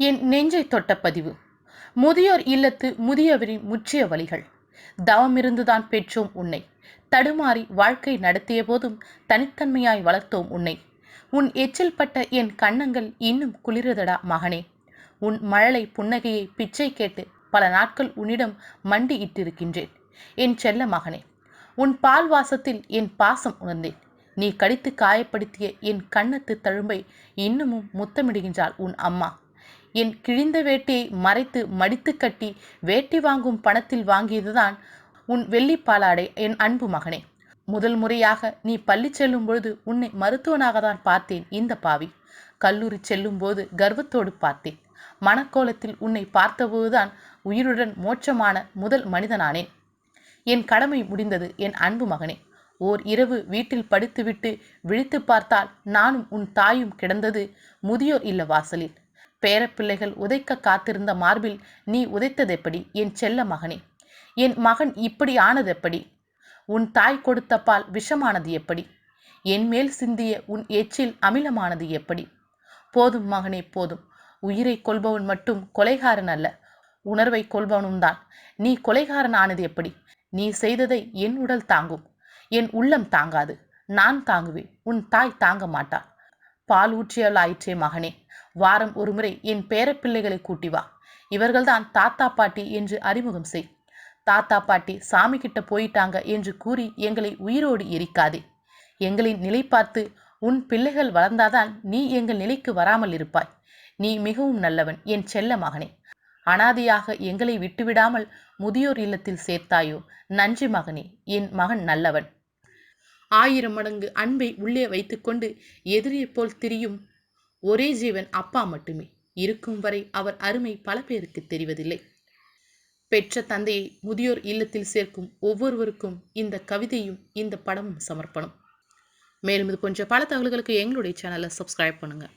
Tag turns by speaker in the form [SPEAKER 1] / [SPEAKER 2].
[SPEAKER 1] என் நெஞ்சை தொட்ட பதிவு. முதியோர் இல்லத்து முதியவரின் முற்றிய வழிகள். தவமிருந்துதான் பெற்றோம் உன்னை. தடுமாறி வாழ்க்கை நடத்திய போதும் தனித்தன்மையாய் வளர்த்தோம் உன்னை. உன் எச்சில் பட்ட என் கன்னங்கள் இன்னும் குளிரதடா மகனே. உன் மழலை புன்னகையை பிச்சை கேட்டு பல நாட்கள் உன்னிடம் மண்டி இட்டிருக்கின்றேன். என் செல்ல மகனே உன் பால் வாசத்தில் என் பாசம் உணர்ந்தேன். நீ கடித்து காயப்படுத்திய என் கண்ணத்து தழும்பை இன்னமும் முத்தமிடுகின்றாள் உன் அம்மா. என் கிழிந்த வேட்டியை மறைத்து மடித்து கட்டி வேட்டி வாங்கும் பணத்தில் வாங்கியதுதான் உன் வெள்ளிப்பாலாடை என் அன்பு மகனே. முதல் முறையாக நீ பள்ளி செல்லும் பொழுது உன்னை மருத்துவனாக தான் பார்த்தேன் இந்த பாவி. கல்லூரி செல்லும் போது கர்வத்தோடு பார்த்தேன். மனக்கோலத்தில் உன்னை பார்த்தபோதுதான் உயிருடன் மோட்சமான முதல் மனிதனானேன். என் கடமை முடிந்தது என் அன்பு மகனே. ஓர் இரவு வீட்டில் படுத்துவிட்டு விழித்து பார்த்தால் நானும் உன் தாயும் கிடந்தது முதியோர் இல்ல வாசலில். பேரப்பிள்ளைகள் உதைக்க காத்திருந்த மார்பில் நீ உதைத்ததெப்படி என் செல்ல மகனே. என் மகன் இப்படி ஆனதெப்படி உன் தாய் கொடுத்த பால் விஷமானது எப்படி? என் மேல் சிந்திய உன் எச்சில் அமிலமானது எப்படி? போதும் மகனே போதும். உயிரை கொள்பவன் மட்டும் கொலைகாரன் அல்ல. உணர்வை கொள்பவனும் தான். நீ கொலைகாரன் ஆனது எப்படி? நீ செய்ததை என் உடல் தாங்கும். என் உள்ளம் தாங்காது. நான் தாங்குவேன். உன் தாய் தாங்க மாட்டாள் பால் ஊற்றியலாயிற்றே மகனே. வாரம் ஒருமுறை என் பேரப்பிள்ளைகளை கூட்டி வா. இவர்கள்தான் தாத்தா பாட்டி என்று அறிமுகம் செய். தாத்தா பாட்டி சாமி கிட்ட போயிட்டாங்க என்று கூறி எங்களை உயிரோடு எரிக்காதே. எங்களின் நிலை பார்த்து உன் பிள்ளைகள் வளர்ந்தாதான் நீ எங்கள் நிலைக்கு வராமல் இருப்பாய். நீ மிகவும் நல்லவன் என் செல்ல மகனே. அனாதையாக எங்களை விட்டுவிடாமல் முதியோர் இல்லத்தில் சேர்த்தாயோ? நன்றி மகனே என் மகன் நல்லவன். ஆயிரம் மடங்கு அன்பை உள்ளே வைத்துக்கொண்டு எதிரியைப் போல் திரியும் ஒரே ஜீவன் அப்பா மட்டுமே. இருக்கும் வரை அவர் அருமை பல பேருக்கு தெரிவதில்லை. பெற்ற தந்தையை முதியோர் இல்லத்தில் சேர்க்கும் ஒவ்வொருவருக்கும் இந்த கவிதையும் இந்த படமும் சமர்ப்பணம். மேலும் இது போன்ற பல தகவல்களுக்கு எங்களுடைய சேனலை சப்ஸ்கிரைப் பண்ணுங்கள்